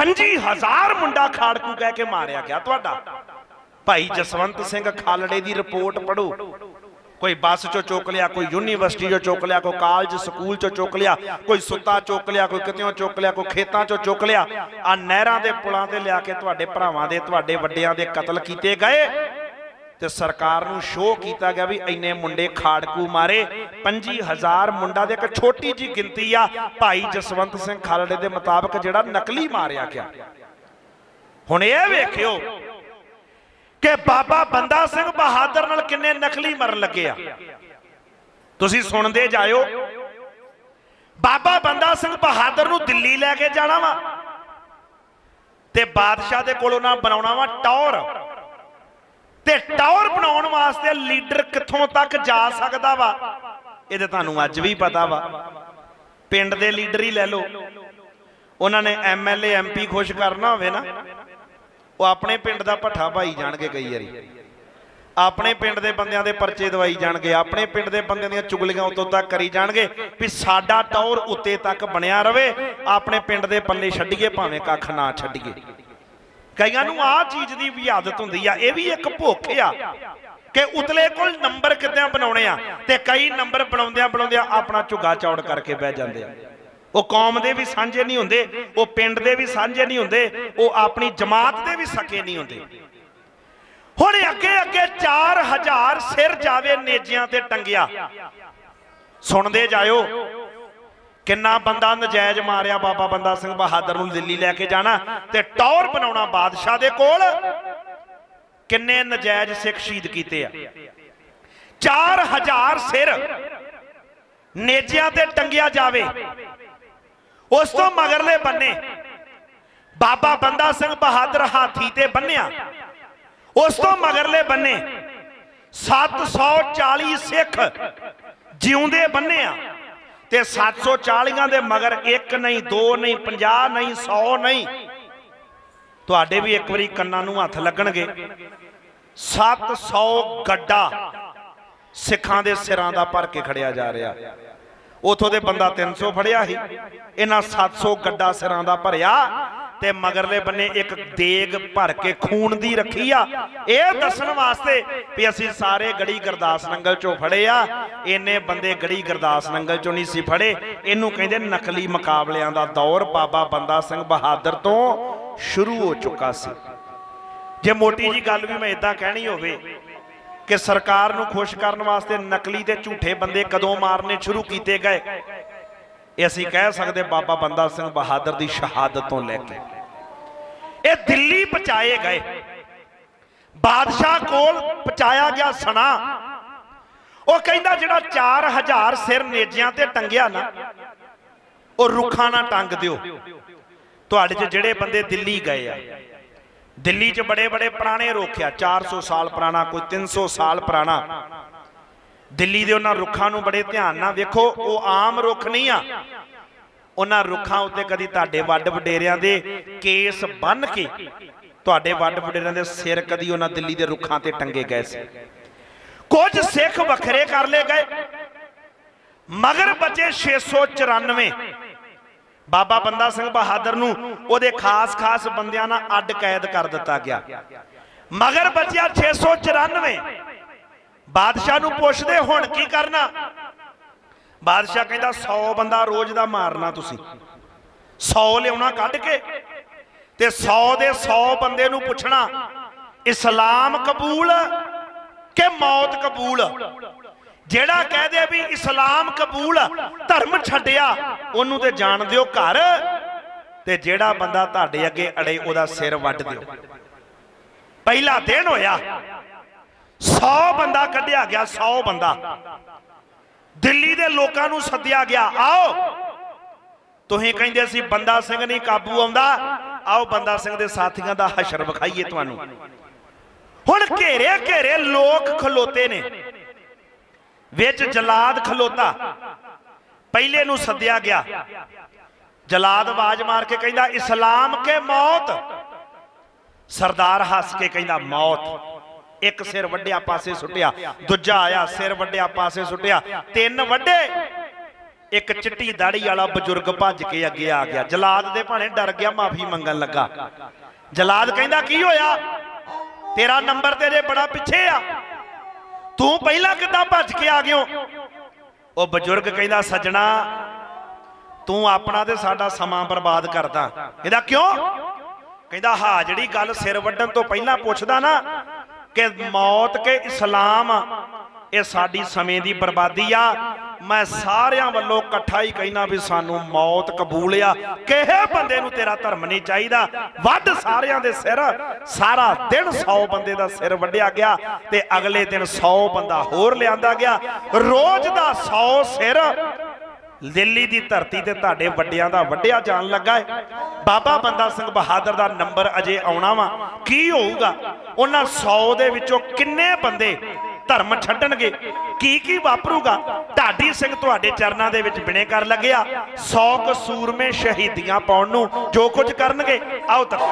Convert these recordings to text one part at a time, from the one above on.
25000 ਮੁੰਡਾ ਖਾੜਕੂ ਕਹਿ ਕੇ ਮਾਰਿਆ ਗਿਆ ਤੁਹਾਡਾ। ਭਾਈ ਜਸਵੰਤ ਸਿੰਘ ਖਾਲੜੇ ਦੀ ਰਿਪੋਰਟ ਪੜੋ ਕੋਈ ਬੱਸ ਚੋਂ ਚੁੱਕ ਲਿਆ, ਕੋਈ ਯੂਨੀਵਰਸਿਟੀ ਚੋਂ ਚੁੱਕ ਲਿਆ, ਕੋਈ ਕਾਲਜ ਸਕੂਲ ਚੋਂ ਚੁੱਕ ਲਿਆ, ਕੋਈ ਸੁੱਤਾ ਚੁੱਕ ਲਿਆ, ਕੋਈ ਕਿਤੇੋਂ ਚੁੱਕ ਲਿਆ, ਕੋਈ ਖੇਤਾਂ ਚੋਂ ਚੁੱਕ ਲਿਆ। ਆ ਨਹਿਰਾਂ ਦੇ ਪੁਲਾਂ ਤੇ ਲਿਆ ਕੇ ਤੁਹਾਡੇ ਭਰਾਵਾਂ ਦੇ, ਤੁਹਾਡੇ ਵੱਡਿਆਂ ਦੇ ਕਤਲ ਕੀਤੇ ਗਏ। ਤੇ ਸਰਕਾਰ ਨੂੰ ਸ਼ੋਅ ਕੀਤਾ ਗਿਆ ਵੀ ਇੰਨੇ ਮੁੰਡੇ ਖਾੜਕੂ ਮਾਰੇ। 25000 ਮੁੰਡਾ ਦੇ ਇੱਕ ਛੋਟੀ ਜੀ ਗਿਣਤੀ ਆ। ਭਾਈ ਜਸਵੰਤ ਸਿੰਘ ਖਾਲੜੇ ਦੇ ਮੁਤਾਬਕ ਜਿਹੜਾ ਨਕਲੀ ਮਾਰਿਆ ਗਿਆ। ਹੁਣ ਇਹ ਵੇਖਿਓ ਕਿ ਬਾਬਾ ਬੰਦਾ ਸਿੰਘ ਬਹਾਦਰ ਨਾਲ ਕਿੰਨੇ ਨਕਲੀ ਮਰਨ ਲੱਗੇ ਆ। ਤੁਸੀਂ ਸੁਣਦੇ ਜਾਇਓ। ਬਾਬਾ ਬੰਦਾ ਸਿੰਘ ਬਹਾਦਰ ਨੂੰ ਦਿੱਲੀ ਲੈ ਕੇ ਜਾਣਾ ਵਾ ਤੇ ਬਾਦਸ਼ਾਹ ਦੇ ਕੋਲ ਨਾ ਬਣਾਉਣਾ ਵਾ ਟੌਰ। ਤੇ ਟੌਰ ਬਣਾਉਣ ਵਾਸਤੇ ਲੀਡਰ ਕਿੱਥੋਂ ਤੱਕ ਜਾ ਸਕਦਾ ਵਾ? ਇਹਦੇ ਤੁਹਾਨੂੰ ਅੱਜ ਵੀ ਪਤਾ ਵਾ। ਪਿੰਡ ਦੇ ਲੀਡਰ ਹੀ ਲੈ ਲਓ। ਉਹਨਾਂ ਨੇ ਐਮਐਲਏ ਐਮਪੀ ਖੁਸ਼ ਕਰਨਾ ਹੋਵੇ ਨਾ, ਉਹ ਆਪਣੇ ਪਿੰਡ ਦਾ ਭੱਠਾ ਭਾਈ ਜਾਣਗੇ ਕਈ ਵਾਰੀ। ਆਪਣੇ ਪਿੰਡ ਦੇ ਬੰਦਿਆਂ ਦੇ ਪਰਚੇ ਦਵਾਈ ਜਾਣਗੇ, ਆਪਣੇ ਪਿੰਡ ਦੇ ਬੰਦਿਆਂ ਦੀਆਂ ਚੁਗਲੀਆਂ ਉਤੋਂ ਤੱਕ ਕਰੀ ਜਾਣਗੇ ਵੀ ਸਾਡਾ ਟੌਰ ਉੱਤੇ ਤੱਕ ਬਣਿਆ ਰਵੇ, ਆਪਣੇ ਪਿੰਡ ਦੇ ਪੱਲੇ ਛੱਡੀਏ, ਭਾਵੇਂ ਕੱਖ ਨਾ ਛੱਡੀਏ। ਕਈਆਂ ਨੂੰ ਆਹ ਚੀਜ਼ ਦੀ ਵੀ ਆਦਤ ਹੁੰਦੀ ਆ, ਇਹ ਵੀ ਇੱਕ ਭੁੱਖ ਆ ਕਿ ਉਤਲੇ ਕੋਲ ਨੰਬਰ ਕਿੱਦਾਂ ਬਣਾਉਣੇ ਆ ਤੇ ਕਈ ਨੰਬਰ ਬਣਾਉਂਦਿਆਂ ਬਣਾਉਂਦਿਆਂ ਆਪਣਾ ਝੁੱਗਾ ਚੌੜ ਕਰਕੇ ਬਹਿ ਜਾਂਦੇ ਆ। ਉਹ ਕੌਮ ਦੇ ਵੀ ਸਾਂਝੇ ਨਹੀਂ ਹੁੰਦੇ, ਉਹ ਪਿੰਡ ਦੇ ਵੀ ਸਾਂਝੇ ਨਹੀਂ ਹੁੰਦੇ, ਉਹ ਆਪਣੀ ਜਮਾਤ ਦੇ ਵੀ ਸਕੇ ਨਹੀਂ ਹੁੰਦੇ। ਹੁਣ ਅੱਗੇ ਅੱਗੇ 4000 ਸਿਰ ਜਾਵੇ ਨੇਜਿਆਂ ਤੇ ਟੰਗਿਆ। ਸੁਣਦੇ ਜਾਇਓ ਕਿੰਨਾ ਬੰਦਾ ਨਜਾਇਜ਼ ਮਾਰਿਆ ਬਾਬਾ ਬੰਦਾ ਸਿੰਘ ਬਹਾਦਰ ਨੂੰ ਦਿੱਲੀ ਲੈ ਕੇ ਜਾਣਾ ਤੇ ਟੌਰ ਬਣਾਉਣਾ ਬਾਦਸ਼ਾਹ ਦੇ ਕੋਲ। ਕਿੰਨੇ ਨਜਾਇਜ਼ ਸਿੱਖ ਸ਼ਹੀਦ ਕੀਤੇ ਆ। 4000 ਸਿਰ ਨੇਜਿਆਂ ਤੇ ਟੰਗਿਆ ਜਾਵੇ। ਉਸ ਤੋਂ ਮਗਰਲੇ ਬੰਨੇ ਬਾਬਾ ਬੰਦਾ ਸਿੰਘ ਬਹਾਦਰ ਹਾਥੀ ਤੇ ਬੰਨਿਆ। ਉਸ ਤੋਂ ਮਗਰਲੇ ਬੰਨੇ 740 ਸਿੱਖ ਜਿਉਂਦੇ ਬੰਨਿਆ। ਤੇ 740ਾਂ ਦੇ ਮਗਰ ਇੱਕ ਨਹੀਂ, ਦੋ ਨਹੀਂ 50 ਨਹੀਂ 100 ਨਹੀਂ। ਤੁਹਾਡੇ ਵੀ ਇੱਕ ਵਾਰੀ ਕੰਨਾਂ ਨੂੰ ਹੱਥ ਲੱਗਣਗੇ। 700 ਗੱਡਾ ਸਿੱਖਾਂ ਦੇ ਸਿਰਾਂ ਦਾ ਭਰ ਕੇ ਖੜਿਆ ਜਾ ਰਿਹਾ। ਉਥੋਂ ਦੇ ਬੰਦਾ 300 ਫੜਿਆ ਸੀ। ਇਹਨਾਂ 700 ਗੱਡਾ ਸਿਰਾਂ ਦਾ ਭਰਿਆ। ਤੇ ਮਗਰਲੇ ਬੰਨੇ ਇੱਕ ਦੇਗ ਭਰ ਕੇ ਖੂਨ ਦੀ ਰੱਖੀ ਆ। ਇਹ ਦੱਸਣ ਵਾਸਤੇ ਵੀ ਅਸੀਂ ਸਾਰੇ ਗੜੀ ਗਰਦਾਸ ਨੰਗਲ ਚੋਂ ਫੜੇ ਆ। ਇੰਨੇ ਬੰਦੇ ਗੜੀ ਗਰਦਾਸ ਨੰਗਲ ਚੋਂ ਨਹੀਂ ਸੀ ਫੜੇ। ਇਹਨੂੰ ਕਹਿੰਦੇ ਨਕਲੀ ਮੁਕਾਬਲਿਆਂ ਦਾ ਦੌਰ ਬਾਬਾ ਬੰਦਾ ਸਿੰਘ ਬਹਾਦਰ ਤੋਂ ਸ਼ੁਰੂ ਹੋ ਚੁੱਕਾ ਸੀ। ਜੇ ਮੋਟੀ ਜੀ ਗੱਲ ਵੀ ਮੈਂ ਇਦਾਂ ਕਹਿਣੀ ਹੋਵੇ ਕਿ ਸਰਕਾਰ ਨੂੰ ਖੁਸ਼ ਕਰਨ ਵਾਸਤੇ ਨਕਲੀ ਤੇ ਝੂਠੇ ਬੰਦੇ ਕਦੋਂ ਮਾਰਨੇ ਸ਼ੁਰੂ ਕੀਤੇ ਗਏ? ਇਹ ਅਸੀਂ ਕਹਿ ਸਕਦੇ ਬਾਬਾ ਬੰਦਾ ਸਿੰਘ ਬਹਾਦਰ ਦੀ ਸ਼ਹਾਦਤ ਤੋਂ ਲੈ ਕੇ। ਇਹ ਦਿੱਲੀ ਪਹੁੰਚਾਏ ਗਏ। ਬਾਦਸ਼ਾਹ ਕੋਲ ਪਹੁੰਚਾਇਆ ਗਿਆ ਸਣਾ ਉਹ ਕਹਿੰਦਾ ਜਿਹੜਾ 4000 ਸਿਰ ਨੇਜਿਆਂ ਤੇ ਟੰਗਿਆ ਨਾ, ਉਹ ਰੁੱਖਾਂ ਨਾਲ ਟੰਗ ਦਿਓ। ਤੁਹਾਡੇ 'ਚ ਜਿਹੜੇ ਬੰਦੇ ਦਿੱਲੀ ਗਏ ਆ। ਦਿੱਲੀ 'ਚ ਬੜੇ ਬੜੇ ਪੁਰਾਣੇ ਰੁੱਖ ਆ 400 ਸਾਲ ਪੁਰਾਣਾ, ਕੋਈ 300 ਸਾਲ ਪੁਰਾਣਾ। ਦਿੱਲੀ ਦੇ ਉਹਨਾਂ ਰੁੱਖਾਂ ਨੂੰ ਬੜੇ ਧਿਆਨ ਨਾਲ ਵੇਖੋ, ਉਹ ਆਮ ਰੁੱਖ ਨਹੀਂ ਆ। ਉਹਨਾਂ ਰੁੱਖਾਂ ਉੱਤੇ ਕਦੀ ਤੁਹਾਡੇ ਵੱਡ ਵਡੇਰਿਆਂ ਦੇ ਕੇਸ ਬੰਨ ਕੇ, ਤੁਹਾਡੇ ਵੱਡ ਵਡੇਰਿਆਂ ਦੇ ਸਿਰ ਕਦੀ ਉਹਨਾਂ ਦਿੱਲੀ ਦੇ ਰੁੱਖਾਂ ਤੇ ਟੰਗੇ ਗਏ ਸੀ। ਕੁਝ ਸਿੱਖ ਵੱਖਰੇ ਕਰ ਲਏ ਗਏ। ਮਗਰ ਬਚੇ 694 ਬਾਬਾ ਬੰਦਾ ਸਿੰਘ ਬਹਾਦਰ ਨੂੰ ਉਹਦੇ ਖਾਸ-ਖਾਸ ਬੰਦਿਆਂ ਨਾਲ ਅੱਡ ਕੈਦ ਕਰ ਦਿੱਤਾ ਗਿਆ। ਮਗਰ ਬਚਿਆ 694 ਬਾਦਸ਼ਾਹ ਨੂੰ ਪੁੱਛਦੇ ਹੁਣ ਕੀ ਕਰਨਾ? ਬਾਦਸ਼ਾਹ ਕਹਿੰਦਾ 100 ਬੰਦਾ ਰੋਜ਼ ਦਾ ਮਾਰਨਾ ਤੁਸੀਂ। 100 ਲਿਆਉਣਾ ਕੱਢ ਕੇ ਤੇ 100 ਦੇ 100 ਬੰਦੇ ਨੂੰ ਪੁੱਛਣਾ, ਇਸਲਾਮ ਕਬੂਲ ਕਿ ਮੌਤ ਕਬੂਲ? ਜਿਹੜਾ ਕਹਿ ਦੇ ਵੀ ਇਸਲਾਮ ਕਬੂਲ, ਧਰਮ ਛੱਡਿਆ, ਉਹਨੂੰ ਤੇ ਜਾਣ ਦਿਓ ਘਰ ਤੇ ਜਿਹੜਾ ਬੰਦਾ ਤੁਹਾਡੇ ਅੱਗੇ ਅੜੇ, ਉਹਦਾ ਸਿਰ ਵੱਢ ਦਿਓ। ਪਹਿਲਾ ਦਿਨ ਹੋਇਆ 100 ਬੰਦਾ ਕੱਢਿਆ ਗਿਆ 100 ਬੰਦਾ। ਦਿੱਲੀ ਦੇ ਲੋਕਾਂ ਨੂੰ ਸੱਦਿਆ ਗਿਆ, ਆਓ। ਤੁਸੀਂ ਕਹਿੰਦੇ ਸੀ ਬੰਦਾ ਸਿੰਘ ਨਹੀਂ ਕਾਬੂ ਆਉਂਦਾ। ਆਓ ਬੰਦਾ ਸਿੰਘ ਦੇ ਸਾਥੀਆਂ ਦਾ ਹਸ਼ਰ ਵਿਖਾਈਏ ਤੁਹਾਨੂੰ। ਹੁਣ ਘੇਰੇ ਘੇਰੇ ਲੋਕ ਖਲੋਤੇ ਨੇ। ਵਿੱਚ ਜਲਾਦ ਖਲੋਤਾ। ਪਹਿਲੇ ਨੂੰ ਸੱਦਿਆ ਗਿਆ। ਜਲਾਦ ਆਵਾਜ਼ ਮਾਰ ਕੇ ਕਹਿੰਦਾ, ਇਸਲਾਮ ਕੇ ਮੌਤ? ਸਰਦਾਰ ਹੱਸ ਕੇ ਕਹਿੰਦਾ, ਮੌਤ। ਇੱਕ ਸਿਰ ਵੱਡਿਆ ਪਾਸੇ ਸੁੱਟਿਆ, ਦੂਜਾ ਆਇਆ, ਸਿਰ ਵੱਡਿਆ ਪਾਸੇ ਸੁੱਟਿਆ, ਤਿੰਨ ਵੱਡੇ। ਇੱਕ ਚਿੱਟੀ ਦਾੜੀ ਵਾਲਾ ਬਜ਼ੁਰਗ ਭੱਜ ਕੇ ਅੱਗੇ ਆ ਗਿਆ। ਜਲਾਦ ਦੇ ਭਾਣੇ ਡਰ ਗਿਆ, ਮਾਫੀ ਮੰਗਣ ਲੱਗਾ। ਜਲਾਦ ਕਹਿੰਦਾ, ਕੀ ਹੋਇਆ? ਤੇਰਾ ਨੰਬਰ ਤੇਰੇ ਬੜਾ ਪਿੱਛੇ ਆ। ਤੂੰ ਪਹਿਲਾਂ ਕਿੱਦਾਂ ਭੱਜ ਕੇ ਆ ਗਿਓ? ਉਹ ਬਜ਼ੁਰਗ ਕਹਿੰਦਾ, ਸੱਜਣਾ, ਤੂੰ ਆਪਣਾ ਤੇ ਸਾਡਾ ਸਮਾਂ ਬਰਬਾਦ ਕਰਦਾ। ਇਹਦਾ ਕਿਉਂ? ਕਹਿੰਦਾ, ਹਾਂ, ਜਿਹੜੀ ਗੱਲ ਸਿਰ ਵੱਢਣ ਤੋਂ ਪਹਿਲਾਂ ਪੁੱਛਦਾ ਨਾ ਕਿ ਮੌਤ ਕੇ ਇਸਲਾਮ ਇਹ ਸਾਡੀ ਸਮੇਂ ਦੀ ਬਰਬਾਦੀ ਆ। ਮੈਂ ਸਾਰਿਆਂ ਵੱਲੋਂ ਇਕੱਠਾ ਹੀ ਕਹਿਣਾ ਵੀ ਸਾਨੂੰ ਮੌਤ ਕਬੂਲ ਆ। ਕਿਹੇ ਬੰਦੇ ਨੂੰ ਤੇਰਾ ਧਰਮ ਨਹੀਂ ਚਾਹੀਦਾ। ਵੱਧ ਸਾਰਿਆਂ ਦੇ ਸਿਰ, ਸਾਰਾ ਦਿਨ 100 ਬੰਦੇ ਦਾ ਸਿਰ ਵੱਢਿਆ ਗਿਆ ਤੇ ਅਗਲੇ ਦਿਨ 100 ਬੰਦਾ ਹੋਰ ਲਿਆਂਦਾ ਗਿਆ। ਰੋਜ਼ ਦਾ 100 ਸਿਰ ਦਿੱਲੀ ਦੀ ਧਰਤੀ ਤੇ ਤੁਹਾਡੇ ਵੱਡਿਆਂ ਦਾ ਵੱਡਿਆ ਜਾਣ ਲੱਗਾ ਹੈ। ਬਾਬਾ ਬੰਦਾ ਸਿੰਘ ਬਹਾਦਰ ਦਾ ਨੰਬਰ ਅਜੇ ਆਉਣਾ ਵਾ। ਕੀ ਹੋਊਗਾ? ਉਹਨਾਂ 100 ਦੇ ਵਿੱਚੋਂ ਕਿੰਨੇ ਬੰਦੇ ਧਰਮ ਛੱਡਣਗੇ? ਕੀ ਕੀ ਵਾਪਰੂਗਾ? ਢਾਡੀ ਸਿੰਘ ਤੁਹਾਡੇ ਚਰਨਾਂ ਦੇ ਵਿੱਚ ਬਿਨੇ ਕਰ ਲੱਗਿਆ। 100 ਕਸੂਰਮੇ ਸ਼ਹੀਦੀਆਂ ਪਾਉਣ ਨੂੰ ਜੋ ਕੁਝ ਕਰਨਗੇ, ਆਓ ਤੱਕ।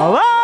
Allah!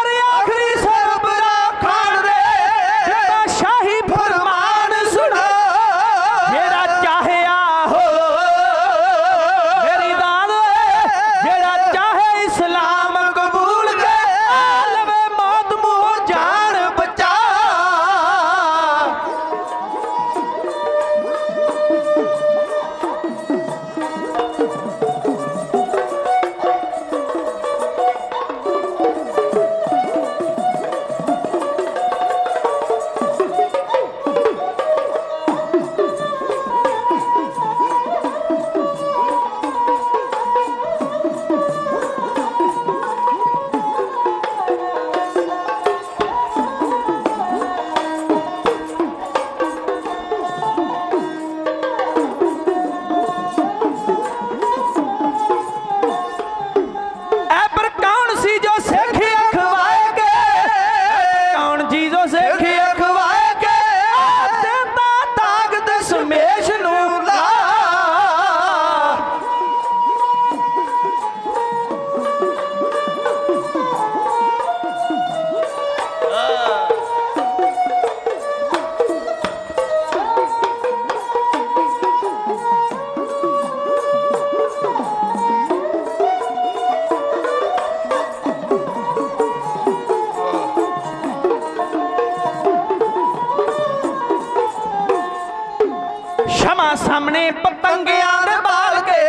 ਸ਼ਮਾ ਸਾਹਮਣੇ ਪਤੰਗਿਆਂ ਦੇ ਬਾਲ ਕੇ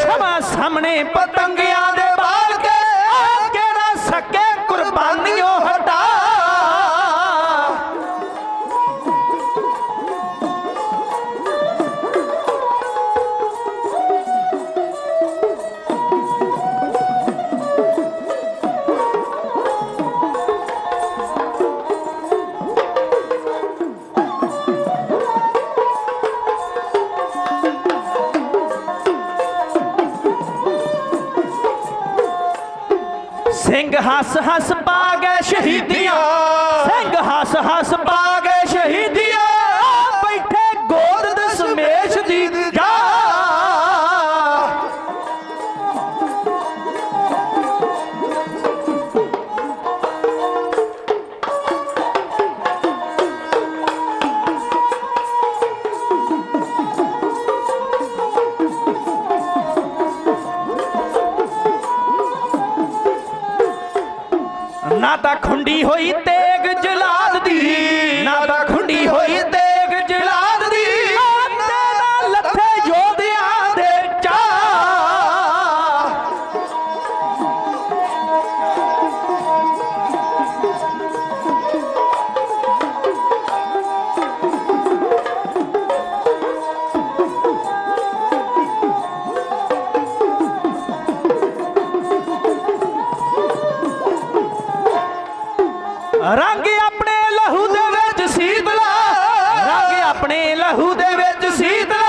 ਸ਼ਮਾ ਸਾਹਮਣੇ ਪਤੰਗਿਆਂ ਦੇ ਬਾਲ ਕੇ ਆ ਕਿਹੜਾ ਸਕੇ ਕੁਰਬਾਨੀਆਂ ਹੱਸ ਹੱਸ ਪਾ ਗਏ ਸ਼ਹੀਦੀਆਂ। ਸਿੰਘ ਹੱਸ ਹੱਸ oi indo. ਰੰਗ ਆਪਣੇ ਲਹੂ ਦੇ ਵਿੱਚ ਸੀਤਲਾ ਰੰਗ ਆਪਣੇ ਲਹੂ ਦੇ ਵਿੱਚ ਸੀਤਲਾ